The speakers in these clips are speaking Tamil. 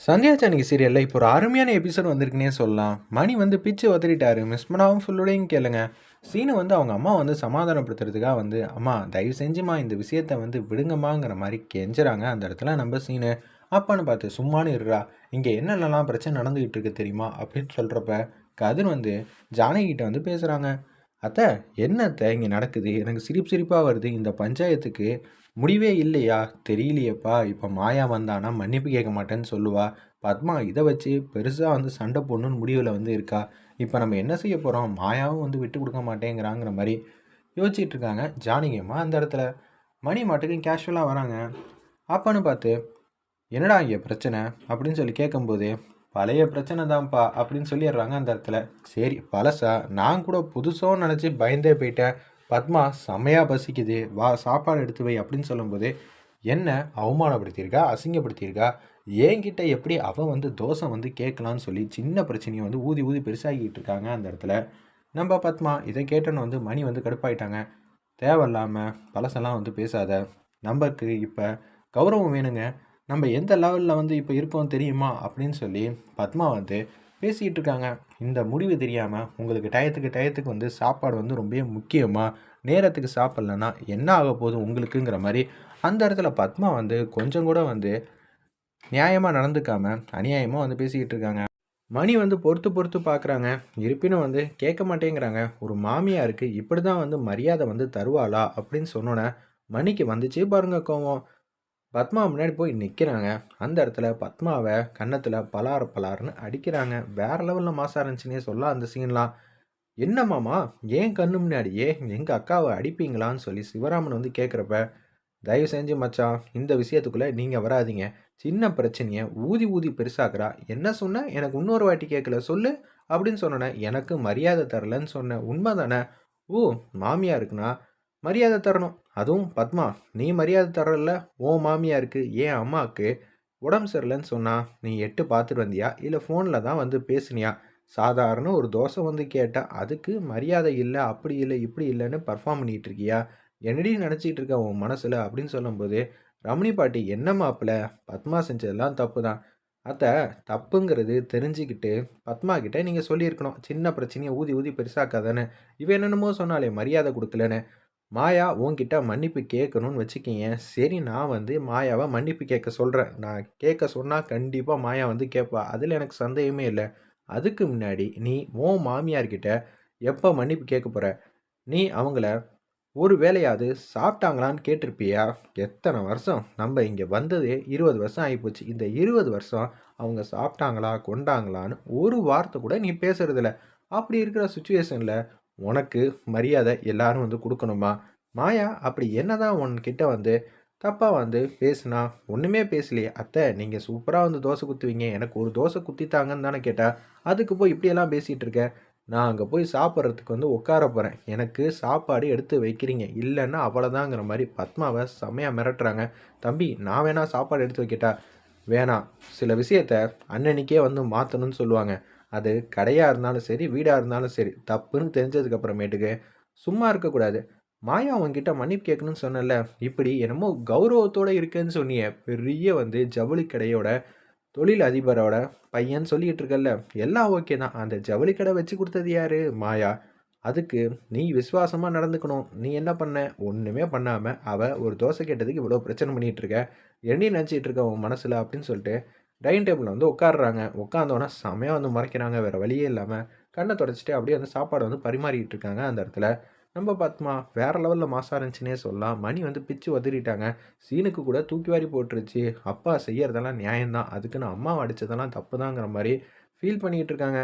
சந்தியா சானிக்கு சீரியலில் இப்போ ஒரு அருமையான எபிசோட் வந்திருக்குன்னே சொல்லலாம். மணி வந்து பிச்சு உதறிட்டாரு மிஸ் பண்ணாமல் ஃபுல்லோடையும் கேளுங்க. சீனு வந்து அவங்க அம்மா வந்து சமாதானப்படுத்துறதுக்காக வந்து அம்மா தயவு செஞ்சுமா இந்த விஷயத்தை வந்து விடுங்கம்மாங்கிற மாதிரி கெஞ்சுறாங்க அந்த இடத்துல நம்ம சீனு. அப்பான்னு பார்த்து சும்மானு இருறா இங்கே என்னென்னலாம் பிரச்சனை நடந்துக்கிட்டு இருக்கு தெரியுமா? அப்படின்னு சொல்கிறப்ப கதிர் வந்து ஜானகிட்ட வந்து பேசுகிறாங்க அத்தை என்ன அத்தை இங்கே நடக்குது? எனக்கு சிரிப்பு சிரிப்பாக வருது. இந்த பஞ்சாயத்துக்கு முடிவே இல்லையா? தெரியலையேப்பா. இப்போ மாயா வந்தானா? மன்னிப்பு கேட்க மாட்டேன்னு சொல்லுவா. பத்மா இதை வச்சு பெருசாக வந்து சண்டை போடணுன்னு முடிவில் வந்து இருக்கா. இப்போ நம்ம என்ன செய்ய போகிறோம் மாயாவும் வந்து விட்டு கொடுக்க மாட்டேங்கிறாங்கிற மாதிரி யோசிச்சுட்டு இருக்காங்க. ஜானகியம்மா அந்த இடத்துல. மணி மாட்டுக்கு கேஷுவலாக வராங்க. அப்பான்னு பார்த்து என்னடா இங்கே பிரச்சனை? அப்படின்னு சொல்லி கேட்கும்போது பழைய பிரச்சனை தான்ப்பா அப்படின்னு சொல்லிடுறாங்க அந்த இடத்துல. சரி பழசா? நான் கூட புதுசோன்னு நினச்சி பயந்தே போயிட்டேன். பத்மா செம்மையாக பசிக்குது. வா சாப்பாடு எடுத்து வை அப்படின்னு சொல்லும்போது என்ன? அவமானப்படுத்தியிருக்கா? அசிங்கப்படுத்தியிருக்கா? என்கிட்ட எப்படி அவன் வந்து தோசை வந்து கேட்கலான்னு சொல்லி சின்ன பிரச்சனையை வந்து ஊதி ஊதி பெருசாகிட்டு இருக்காங்க அந்த இடத்துல. நம்ம பத்மா இதை கேட்டோன்னு வந்து மணி வந்து கடுப்பாயிட்டாங்க. தேவையில்லாமல் பழசெல்லாம் வந்து பேசாத. நமக்கு இப்போ கௌரவம் வேணுங்க. நம்ம எந்த லெவலில் வந்து இப்போ இருக்கோம் தெரியுமா? அப்படின்னு சொல்லி பத்மா வந்து பேசிகிட்டு இருக்காங்க. இந்த முடிவு தெரியாமல் உங்களுக்கு டயத்துக்கு டயத்துக்கு வந்து சாப்பாடு வந்து ரொம்ப முக்கியமாக நேரத்துக்கு சாப்பிட்லன்னா என்ன ஆக போகுது உங்களுக்குங்கிற மாதிரி அந்த இடத்துல பத்மா வந்து கொஞ்சம் கூட வந்து நியாயமாக நடந்துக்காமல் அநியாயமாக வந்து பேசிக்கிட்டு இருக்காங்க. மணி வந்து பொறுத்து பொறுத்து பார்க்குறாங்க இருப்பினும் வந்து கேட்க மாட்டேங்கிறாங்க. ஒரு மாமியாருக்கு இப்படி தான் வந்து மரியாதை வந்து தருவாளா அப்படின்னு சொன்னோன்னே மணிக்கு வந்துச்சு பாருங்க கோவம். பத்மா முன்னாடி போய் நிற்கிறாங்க அந்த இடத்துல பத்மாவை கன்னத்தில் பலார் பலார்னு அடிக்கிறாங்க. வேற லெவலில் மாசா இருந்துச்சுன்னே சொல்ல அந்த சீன்லாம் என்ன மாமா? ஏன் கண்ணு முன்னாடியே எங்கள் அக்காவை அடிப்பீங்களான்னு சொல்லி சிவராமன் வந்து கேட்குறப்ப தயவு செஞ்சு மச்சான் இந்த விஷயத்துக்குள்ளே நீங்கள் வராதீங்க. சின்ன பிரச்சனையை ஊதி ஊதி பெருசாக்குறா. என்ன சொன்ன? எனக்கு இன்னொரு வாட்டி கேட்கல சொல்லு. அப்படின்னு சொன்னேன் எனக்கு மரியாதை தரலன்னு சொன்னேன் உண்மை தானே ஓ மாமியா இருக்குன்னா மரியாதை தரணும். அதுவும் பத்மா நீ மரியாதை தரல ஓ மாமியாருக்கு ஏன் அம்மாவுக்கு உடம்பு சரியில்லைன்னு சொன்னா நீ எட்டு பார்த்துட்டு வந்தியா? இல்லை ஃபோனில் தான் வந்து பேசுனியா? சாதாரண ஒரு தோசை வந்து கேட்டால் அதுக்கு மரியாதை இல்லை அப்படி இல்லை இப்படி இல்லைன்னு பர்ஃபார்ம் பண்ணிகிட்டு இருக்கியா? என்னடி நினச்சிட்டு இருக்க உன் மனசில்? அப்படின்னு சொல்லும்போது ரமணி பாட்டி என்ன மாப்பிள்ள பத்மா செஞ்சதெல்லாம் தப்பு தான் அத்தை தப்புங்கிறது தெரிஞ்சுக்கிட்டு பத்மா கிட்டே நீங்கள் சொல்லியிருக்கணும். சின்ன பிரச்சனையை ஊதி ஊதி பெருசாக்காதானே இவன் என்னென்னமோ சொன்னாலே மரியாதை கொடுக்கலன்னு. மாயா உன்கிட்ட மன்னிப்பு கேட்கணும்னு வச்சுக்கிங்க. சரி நான் வந்து மாயாவை மன்னிப்பு கேட்க சொல்கிறேன் நான் கேட்க சொன்னால் கண்டிப்பாக மாயா வந்து கேட்பா. அதில் எனக்கு சந்தேகமே இல்லை. அதுக்கு முன்னாடி நீ உன் மாமியார்கிட்ட எப்போ மன்னிப்பு கேட்க போகிற நீ அவங்கள ஒரு வேலையாவது சாப்பிட்டாங்களான்னு கேட்டிருப்பியா? எத்தனை வருஷம்? நம்ம இங்கே வந்ததே இருபது வருஷம் ஆகிப்போச்சு இந்த இருபது வருஷம் அவங்க சாப்பிட்டாங்களா கொண்டாங்களான்னு ஒரு வார்த்தை கூட நீ பேசுறதில்ல. அப்படி இருக்கிற சுச்சுவேஷனில் உனக்கு மரியாதை எல்லாரும் வந்து கொடுக்கணுமா? மாயா அப்படி என்னதான் உன்கிட்ட வந்து தப்பாக வந்து பேசுனா? ஒன்றுமே பேசலையே. அத்தை நீங்கள் சூப்பராக வந்து தோசை குத்துவீங்க. எனக்கு ஒரு தோசை குத்தித்தாங்கன்னு தானே கேட்டால் அதுக்கு போய் இப்படியெல்லாம் பேசிகிட்டு இருக்க? நான் அங்கே போய் சாப்பிட்றதுக்கு வந்து உட்கார போகிறேன் எனக்கு சாப்பாடு எடுத்து வைக்கிறீங்க. இல்லைன்னா அவ்வளோதாங்கிற மாதிரி பத்மாவை செம்மையாக மிரட்டுறாங்க. தம்பி நான் வேணால் சாப்பாடு எடுத்து வைக்கிட்டா? வேணாம். சில விஷயத்த அன்னன்னைக்கே வந்து மாற்றணும்னு சொல்லுவாங்க. அது கடையாக இருந்தாலும் சரி வீடாக இருந்தாலும் சரி தப்புன்னு தெரிஞ்சதுக்கப்புறமேட்டுக்கு சும்மா இருக்கக்கூடாது. மாயா அவங்ககிட்ட மன்னிப்பு கேட்கணும்னு சொன்னல இப்படி என்னமோ கௌரவத்தோடு இருக்கேன்னு சொன்னிய பெரிய வந்து ஜவுளி கடையோட தொழில் அதிபரோட பையன் சொல்லிகிட்டு இருக்கல்ல எல்லாம் ஓகே தான். அந்த ஜவுளி கடை வச்சு கொடுத்தது யாரு? மாயா. அதுக்கு நீ விசுவாசமாக நடந்துக்கணும். நீ என்ன பண்ண? ஒன்றுமே பண்ணாமல் அவள் ஒரு தோசை கேட்டதுக்கு இவ்வளோ பிரச்சனை பண்ணிகிட்டு இருக்க. என்னையும் நினச்சிட்டு இருக்க உன் மனசில் அப்படின்னு சொல்லிட்டு டைனிங் டேபிளில் வந்து உட்காடுறாங்க உட்காந்தோன்னே செமையாக வந்து மறைக்கிறாங்க. வேறு வழியே இல்லாமல் கண்ணை தொடச்சிட்டு அப்படியே வந்து சாப்பாடு வந்து பரிமாறிக்கிட்டு இருக்காங்க அந்த இடத்துல. நம்ம பார்த்தோமா வேறு லெவலில் மாசாக இருந்துச்சுன்னே சொல்லலாம். மணி வந்து பிச்சு உதறிட்டாங்க சீனுக்கு கூட தூக்கி வாரி போட்டுருச்சு. அப்பா செய்யறதெல்லாம் நியாயம்தான். அதுக்குன்னு அம்மா அடித்ததெல்லாம் தப்பு தாங்கிற மாதிரி ஃபீல் பண்ணிக்கிட்டு இருக்காங்க.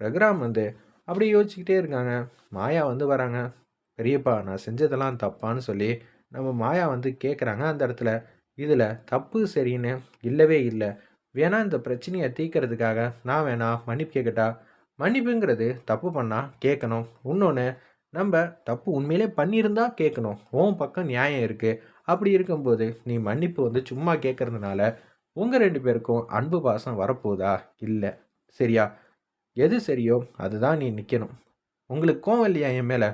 ரகுராம் வந்து அப்படி யோசிச்சுக்கிட்டே இருக்காங்க. மாயா வந்து வராங்க. பெரியப்பா நான் செஞ்சதெல்லாம் தப்பான்னு சொல்லி நம்ம மாயா வந்து கேட்குறாங்க அந்த இடத்துல. இதில் தப்பு சரின்னு இல்லவே இல்லை. வேணா இந்த பிரச்சனையை தீர்க்கறதுக்காக நான் வேணா மன்னிப்பு கேட்கட்டா மன்னிப்புங்கிறது தப்பு பண்ணால் கேட்கணும் இன்னொன்று நம்ம தப்பு உண்மையிலே பண்ணியிருந்தா கேட்கணும் உன் பக்கம் நியாயம் இருக்குது அப்படி இருக்கும்போது நீ மன்னிப்பு வந்து சும்மா கேட்குறதுனால உங்கள் ரெண்டு பேருக்கும் அன்பு பாசம் வரப்போதா? இல்லை. சரியா? எது சரியோ அதுதான் நீ நிற்கணும் உங்களுக்கு கோவம் இல்லையா என் மேலே?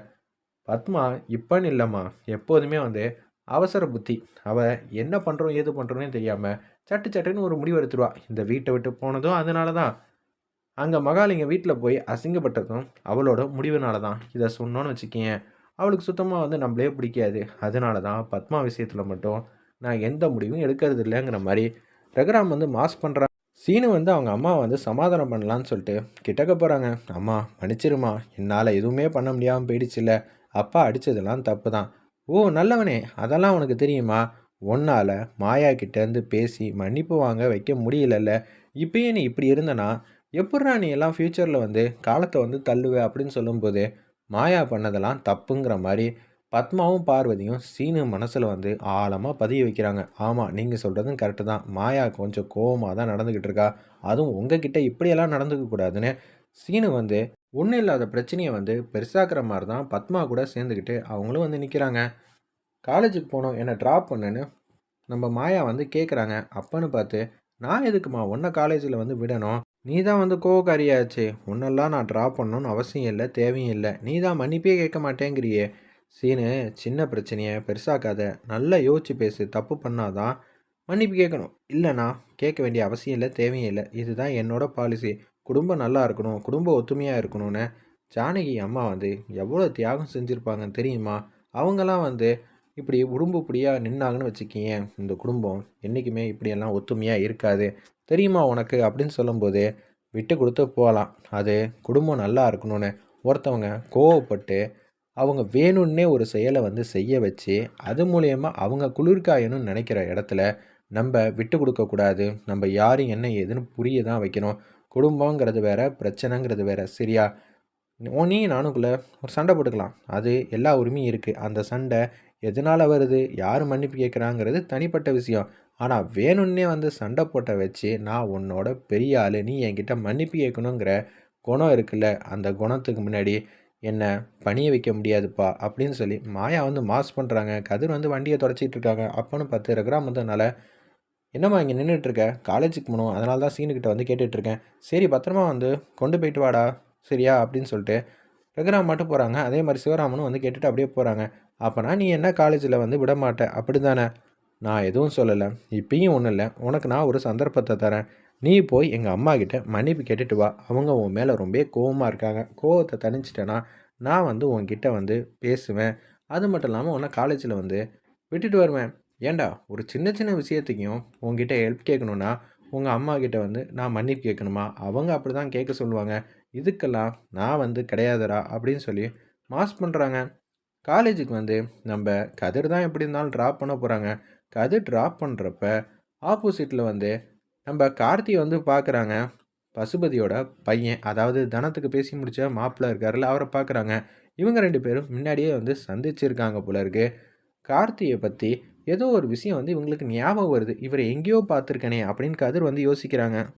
பத்மா இப்போன்னு இல்லைம்மா. எப்போதுமே வந்து அவசர புத்தி. அவள் என்ன பண்ணுறோம் ஏது பண்ணுறோன்னே தெரியாமல் சட்டு சட்டுன்னு ஒரு முடிவு எடுத்துருவா. இந்த வீட்டை விட்டு போனதும் அதனால தான் அங்கே மகாலிங்க வீட்டில் போய் அசிங்கப்பட்டதும் அவளோட முடிவுனால தான் இதை சொன்னோன்னு வச்சுக்கேன் அவளுக்கு சுத்தமாக வந்து நம்மளே பிடிக்காது. அதனால தான் பத்மா விஷயத்தில் மட்டும் நான் எந்த முடிவும் எடுக்கிறது இல்லைங்கிற மாதிரி ரகுராம் வந்து மாஸ் பண்ணுறான் சீனு வந்து அவங்க அம்மா வந்து சமாதானம் பண்ணலான்னு சொல்லிட்டு கிட்டக்க போகிறாங்க அம்மா மன்னிச்சிருமா. என்னால் எதுவுமே பண்ண முடியாமல் போயிடுச்சுல்ல அப்பா அடித்ததெல்லாம் தப்பு தான் ஓ நல்லவனே. அதெல்லாம் உனக்கு தெரியுமா? உன்னால் மாயா கிட்டேருந்து பேசி மன்னிப்பு வாங்க வைக்க முடியலல்ல. இப்பயே நீ இப்படி இருந்தனா எப்பட்றா நீ எல்லாம் ஃப்யூச்சரில் வந்து காலத்தை வந்து தள்ளுவ அப்படின்னு சொல்லும்போது மாயா பண்ணதெல்லாம் தப்புங்கிற மாதிரி பத்மாவும் பார்வதியும் சீனு மனசில் வந்து ஆழமாக பதிய வைக்கிறாங்க. ஆமாம் நீங்கள் சொல்கிறதும் கரெக்டு தான். மாயா கொஞ்சம் கோவமாக தான் நடந்துக்கிட்டு இருக்கா. அதுவும் உங்ககிட்ட இப்படியெல்லாம் நடந்துக்கக்கூடாதுன்னு சீனு வந்து ஒன்றும் இல்லாத பிரச்சனையை வந்து பெருசாக்குற மாதிரி தான் பத்மா கூட சேர்ந்துக்கிட்டு அவங்களும் வந்து நிற்கிறாங்க காலேஜுக்கு போனோம் என்னை ட்ராப் பண்ணுன்னு நம்ம மாயா வந்து கேட்குறாங்க அப்பன்னு பார்த்து நான் எதுக்குமா உன்னை காலேஜில் வந்து விடணும்? நீ தான் வந்து கோவக்காரியாச்சு. உன்னெல்லாம் நான் ட்ராப் பண்ணணும்னு அவசியம் இல்லை தேவையும் இல்லை. நீ தான் மன்னிப்பே கேட்க மாட்டேங்கிறியே. சீனு சின்ன பிரச்சனையை பெருசாக்காத. நல்லா யோசிச்சு பேசு. தப்பு பண்ணாதான் மன்னிப்பு கேட்கணும். இல்லைண்ணா கேட்க வேண்டிய அவசியம் இல்லை தேவையும் இல்லை. இதுதான் என்னோட பாலிசி குடும்பம் நல்லா இருக்கணும். குடும்பம் ஒத்துமையாக இருக்கணும்னு. ஜானகி அம்மா வந்து எவ்வளோ தியாகம் செஞ்சுருப்பாங்கன்னு தெரியுமா? அவங்கெல்லாம் வந்து இப்படி உடும்புப்படியாக நின்னாங்கன்னு வச்சுக்கிங்க இந்த குடும்பம் என்றைக்குமே இப்படியெல்லாம் ஒத்துமையாக இருக்காது. தெரியுமா உனக்கு? அப்படின்னு சொல்லும்போது விட்டு கொடுத்து போகலாம் அது குடும்பம் நல்லா இருக்கணும்னு ஒருத்தவங்க கோவப்பட்டு அவங்க வேணும்னே ஒரு செயலை வந்து செய்ய வச்சு அது மூலயமா அவங்க குளிர்காயணும்னு நினைக்கிற இடத்துல நம்ம விட்டு கொடுக்கக்கூடாது நம்ம யாரும் என்ன ஏதுன்னு புரிய தான் வைக்கணும். குடும்பங்கிறது வேற பிரச்சனைங்கிறது வேற. சரியா? நீ நானுக்குள்ளே ஒரு சண்டை போட்டுக்கலாம். அது எல்லா உரிமையும் இருக்குது அந்த சண்டை எதனால் வருது? யார் மன்னிப்பு கேட்குறாங்கிறது தனிப்பட்ட விஷயம். ஆனால் வேணும்னே வந்து சண்டை போட்ட வச்சு நான் உன்னோட பெரிய ஆள் நீ என்கிட்ட மன்னிப்பு கேட்கணுங்கிற குணம் இருக்குல்ல? அந்த குணத்துக்கு முன்னாடி என்னை பணிய வைக்க முடியாதுப்பா அப்படின்னு சொல்லி மாயா வந்து மாஸ் பண்ணுறாங்க கதிர் வந்து வண்டியை தொடச்சிக்கிட்டு இருக்காங்க. அப்போன்னு பார்த்து ரகுராம் வந்ததுனால என்னம்மா இங்கே நின்றுட்டுருக்க காலேஜுக்கு போகணும். அதனால தான் சீனுக்கிட்ட வந்து கேட்டுட்ருக்கேன் சரி பத்திரமா வந்து கொண்டு போயிட்டு வாடா. சரியா? அப்படின்னு சொல்லிட்டு ரகுராம் மட்டும் போகிறாங்க அதே மாதிரி சிவராமனும் வந்து கேட்டுட்டு அப்படியே போகிறாங்க அப்போனா நீ என்ன காலேஜில் வந்து விட மாட்டேன் அப்படி தானே நான் எதுவும் சொல்லலை. இப்பயும் ஒன்றும் இல்லை. உனக்கு நான் ஒரு சந்தர்ப்பத்தை தரேன். நீ போய் எங்கள் அம்மா கிட்ட மன்னிப்பு கேட்டுட்டு வா. அவங்க உன் மேலே ரொம்ப கோவமாக இருக்காங்க. கோவத்தை தணிச்சிட்டேன்னா நான் வந்து உன்கிட்ட வந்து பேசுவேன். அது மட்டும் இல்லாமல் உன்னை காலேஜில் வந்து விட்டுட்டு வருவேன். ஏண்டா? ஒரு சின்ன சின்ன விஷயத்துக்கும் உங்ககிட்ட ஹெல்ப் கேட்கணுன்னா உங்கள் அம்மா கிட்ட வந்து நான் மன்னிப்பு கேட்கணுமா? அவங்க அப்படி தான் கேட்க சொல்லுவாங்க. இதுக்கெல்லாம் நான் வந்து கிடையாதுடா அப்படின்னு சொல்லி மாஸ் பண்ணுறாங்க காலேஜுக்கு வந்து நம்ம கதிர் தான் எப்படி இருந்தாலும் ட்ராப் பண்ண போகிறாங்க கதிர் ட்ராப் பண்ணுறப்ப ஆப்போசிட்டில் வந்து நம்ம கார்த்தி வந்து பார்க்குறாங்க பசுபதியோட பையன் அதாவது தனத்துக்கு பேசி முடித்த மாப்பிள்ளை இருக்கார்ல அவரை பார்க்குறாங்க இவங்க ரெண்டு பேரும் முன்னாடியே வந்து சந்திச்சிருக்காங்க போல இருக்கு. கார்த்தியை பற்றி ஏதோ ஒரு விஷயம் வந்து இவங்களுக்கு ஞாபகம் வருது. இவரை எங்கேயோ பார்த்துருக்கனே அப்படின்னு கதிர் வந்து யோசிக்கிறாங்க.